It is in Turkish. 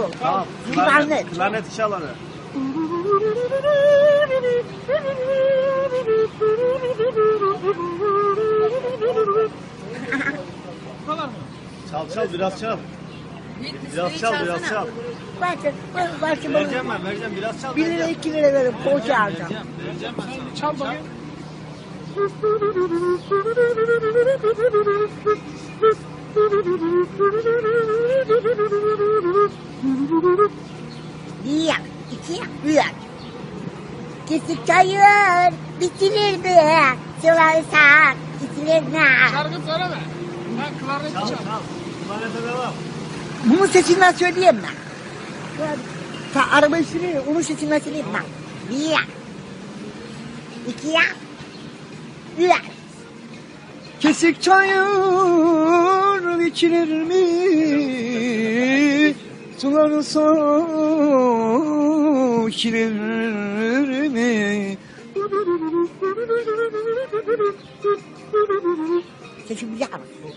sol. Tamam. Klarnet. Klarnet işe alanı. Çal çal biraz çal. Biraz çal biraz çal. Bakın, bakın, bakın. Vereceğim ben vereceğim biraz çal. 1 lira 2 lira verin poğaça alacağım. Vereceğim vereceğim ben. Çal bakayım. Bir, iki, üç. Kesik çayır, bitirir mi? Sularsak, bitirir mi? Şarkı söyleme. Ben klarnet Çal çal. çal. Klarnete devam. Bunun sesinden söyleyeyim mi? Ta arabayı sürüyor, onun sesinden söyleyeyim mi? Bir, iki, üç. Kesik çayır biçilir mi? Suları soğukilir mi? Sesim güzel mi?